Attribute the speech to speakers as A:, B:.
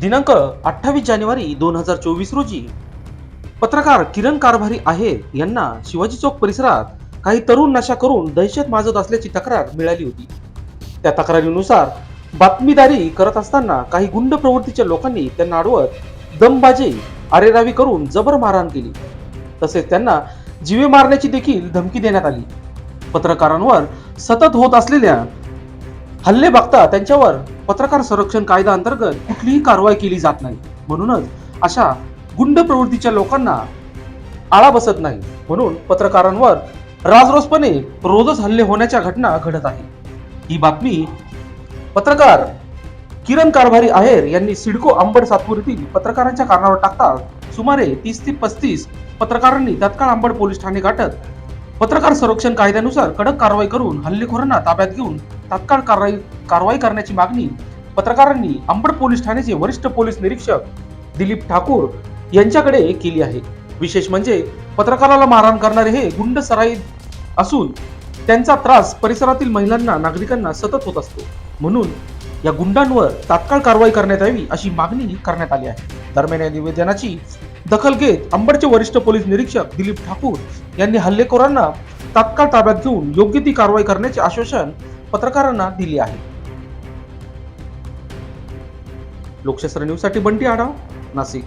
A: दिनांक अठ्ठावीस जानेवारी दोन हजार चोवीस रोजी पत्रकार किरण कारभारी आहे यांना शिवाजी चौक परिसरात काही तरुण नशा करून दहशत माजत असल्याची तक्रार मिळाली होती. त्या तक्रारीनुसार बातमीदारी करत असताना काही गुंड प्रवृत्तीच्या लोकांनी त्यांना अडवत दमबाजी आरेरावी करून जबर मारहाण केली. तसेच त्यांना जीवे मारण्याची देखील धमकी देण्यात आली. पत्रकारांवर सतत होत असलेल्या हल्ले बघता त्यांच्यावर पत्रकार संरक्षण कायदा अंतर्गत कुठलीही कारवाई केली जात नाही. म्हणूनच अशा गुंड प्रवृत्तीच्या लोकांना आळा बसत नाही. म्हणून पत्रकारांवर राजरोसपणे रोजच हल्ले होण्याच्या घटना घडत आहे. ही बातमी पत्रकार किरण कारभारी आहेर यांनी सिडको अंबड सातपुरीतील पत्रकारांच्या कारणावर टाकता सुमारे तीस ते पस्तीस पत्रकारांनी तत्काळ आंबड पोलीस ठाणे गाठत पत्रकार संरक्षण कायद्यानुसार कडक कारवाई करून हल्लेखोरांना ताब्यात घेऊन तात्काळ कारवाई कारवाई करण्याची मागणी पत्रकारांनी अंबड पोलीस ठाण्याचे वरिष्ठ पोलीस निरीक्षक दिलीप ठाकूर यांच्याकडे केली आहे. विशेष म्हणजे पत्रकाराला मारहाण करणारे हे गुंड सराई असून त्यांचा त्रास परिसरातील महिलांना नागरिकांना सतत होत असतो. म्हणून या गुंडांवर तात्काळ कारवाई करण्यात यावी अशी मागणी करण्यात आली आहे. दरम्यान या निवेदनाची दखल घेत अंबडचे वरिष्ठ पोलीस निरीक्षक दिलीप ठाकूर यांनी हल्लेखोरांना तात्काळ ताब्यात घेऊन योग्य ती कारवाई करण्याचे आश्वासन पत्रकारांना दिले आहे. लोकशास्त्र न्यूजसाठी बंटी आढाव नाशिक.